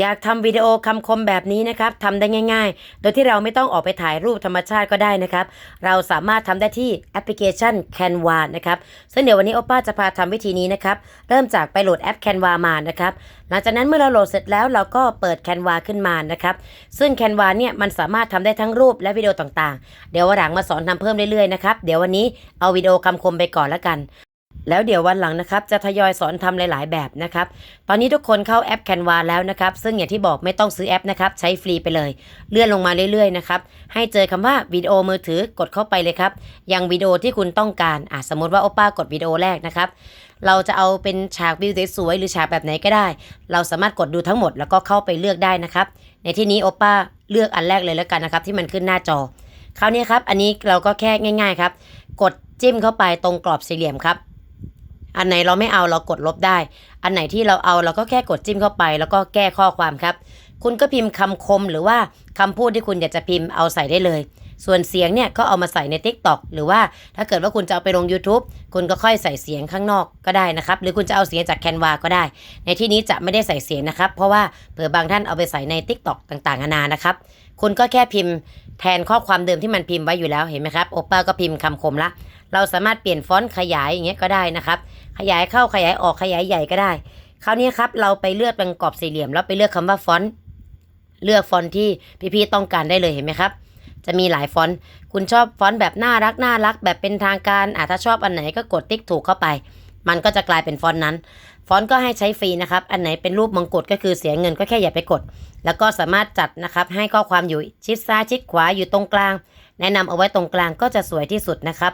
อยากทำวิดีโอคำคมแบบนี้นะครับทำได้ง่าย ๆ โดยที่เราไม่ต้องออกไปถ่ายรูปธรรมชาติก็ได้นะครับ เราสามารถทำได้ที่แอปพลิเคชัน Canva นะครับ ซึ่งเดี๋ยววันนี้โอป้าจะพาทำวิธีนี้นะครับ เริ่มจากไปโหลดแอป Canva มานะครับ หลังจากนั้นเมื่อเราโหลดเสร็จแล้วเราก็เปิด Canva ขึ้นมานะครับ ซึ่ง Canva เนี่ยมันสามารถทำได้ทั้งรูปและวิดีโอต่างๆ เดี๋ยววันหลังมาสอนทำเพิ่มเรื่อยๆนะครับ เดี๋ยววันนี้เอาวิดีโอคำคมไปก่อนละกัน แล้วเดี๋ยววันหลังนะครับ จะทยอยสอนทำหลาย ๆ แบบนะครับ ตอนนี้ทุกคนเข้าแอป Canva แล้วนะครับ ซึ่งอย่างที่บอกไม่ต้องซื้อแอปนะครับ ใช้ฟรีไปเลย เลื่อนลงมาเรื่อย ๆ นะครับ ให้เจอคำว่าวิดีโอมือถือกดเข้าไปเลยครับยังวิดีโอที่คุณต้องการอะสมมติว่าโอป้ากดวิดีโอแรกนะครับ เราจะเอาเป็นฉากวิวสวยๆหรือฉากแบบไหนก็ได้ เราสามารถกดดูทั้งหมดแล้วก็เข้าไปเลือกได้นะครับ ในที่นี้โอป้าเลือกอันแรกเลยแล้วกันนะครับที่มันขึ้นหน้าจอ คราวนี้ครับ อันนี้เราก็แค่ง่าย ๆ ครับ กดจิ้มเข้าไปตรงกรอบสี่เหลี่ยมครับ อันไหนเราไม่เอาเรากดลบได้ อันไหนที่เราเอาเราก็แค่กดจิ้มเข้าไป แล้วก็แก้ข้อความครับ คุณก็พิมพ์คำคมหรือว่าคำพูดที่คุณอยากจะพิมพ์เอาใส่ได้เลย ส่วนเสียงเนี่ยก็เอามาใส่ใน Tik t o อกหรือว่าถ้าเกิดว่าคุณจะเอาไปลง YouTube คุณก็ค่อยใส่เสียงข้างนอกก็ได้นะครับ หรือคุณจะเอาเสียงจากแคนวาก็ได้ ในที่นี้จะไม่ได้ใส่เสียงนะครับ เพราะว่าเผื่อบางท่านเอาไปใส่ใน Tik t o อกต่างๆนานานะครับ คุณก็แค่พิมพ์แทนข้อความเดิมที่มันพิมพ์ไว้อยู่แล้วเห็นไหมครับโอป้าก็พิมพ์คำคมละเราสามารถเปลี่ยนฟอนต์ขยายอย่างเงี้ยก็ได้นะครับ ขยายเข้าขยายออกขยายใหญ่ก็ได้ คราวนี้ครับเราไปเลือกเป็นกรอบสี่เหลี่ยมแล้วไปเลือกคำว่าฟอนต์ เลือกฟอนต์ที่พี่ๆต้องการได้เลยเห็นไหมครับจะมีหลายฟอนต์ คุณชอบฟอนต์แบบน่ารักน่ารักแบบเป็นทางการอะถ้าชอบอันไหนก็กดติ๊กถูกเข้าไป มันก็จะกลายเป็นฟอนต์นั้น ฟอนต์ก็ให้ใช้ฟรีนะครับ อันไหนเป็นรูปมงกุฎก็คือเสียเงินก็แค่อย่าไปกด แล้วก็สามารถจัดนะครับ ให้ข้อความอยู่ชิดซ้ายชิดขวาอยู่ตรงกลาง แนะนำเอาไว้ตรงกลางก็จะสวยที่สุดนะครับ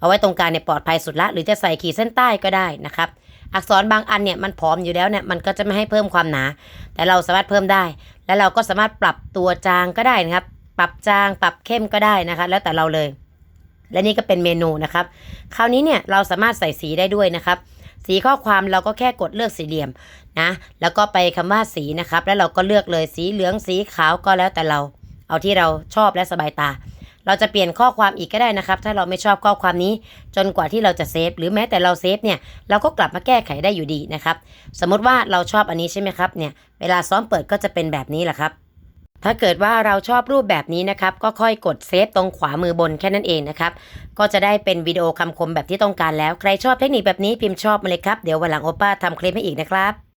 เอาไว้ตรงกลางเนี่ยปลอดภัยสุดละ หรือจะใส่ขีดเส้นใต้ก็ได้นะครับ อักษรบางอันเนี่ยมันผอมอยู่แล้วเนี่ยมันก็จะไม่ให้เพิ่มความหนา แต่เราสามารถเพิ่มได้ แล้วเราก็สามารถปรับตัวจางก็ได้นะครับ ปรับจางปรับเข้มก็ได้นะคะ แล้วแต่เราเลย และนี่ก็เป็นเมนูนะครับ คราวนี้เนี่ยเราสามารถใส่สีได้ด้วยนะครับ สีข้อความเราก็แค่กดเลือกสี่เหลี่ยมนะแล้วก็ไปคำว่าสีนะครับ แล้วเราก็เลือกเลยสีเหลืองสีขาวก็แล้วแต่เรา เอาที่เราชอบและสบายตา เราจะเปลี่ยนข้อความอีกก็ได้นะครับ ถ้าเราไม่ชอบข้อความนี้ จนกว่าที่เราจะเซฟหรือแม้แต่เราเซฟเนี่ยเราก็กลับมาแก้ไขได้อยู่ดีนะครับ สมมติว่าเราชอบอันนี้ใช่ไหมครับเนี่ยเวลาซ้อมเปิดก็จะเป็นแบบนี้แหละครับถ้าเกิดว่าเราชอบรูปแบบนี้นะครับ ก็ค่อยกดเซฟตรงขวามือบนแค่นั้นเองนะครับ ก็จะได้เป็นวิดีโอคำคมแบบที่ต้องการแล้ว ใครชอบเทคนิคแบบนี้พิมพ์ชอบมาเลยครับ เดี๋ยววันหลังโอป้าทำคลิปให้อีกนะครับ